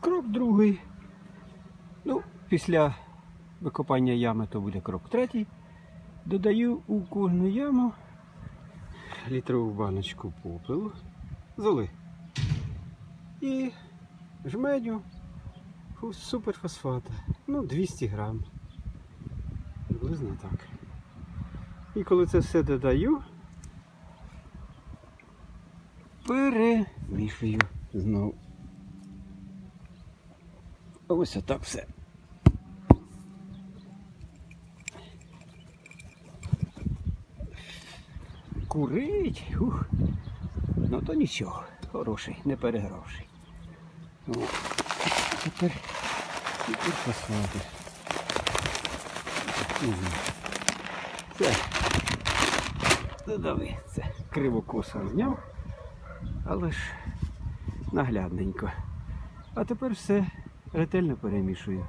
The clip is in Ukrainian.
Крок другий. Ну, після викопання ями то буде крок третій. Додаю у кожну яму літрову баночку попелу, золи. І жмедю суперфосфата. Ну, 200 грам. Приблизно так. І коли це все додаю, перемішую знову. Ось отак все. Курить. Ух. Ну то нічого. Хороший, не перегравший. О, тепер, тепер. Угу. Це. Додави. Це кривокоса зняв. Але ж наглядненько. А тепер все ретельно перемішую.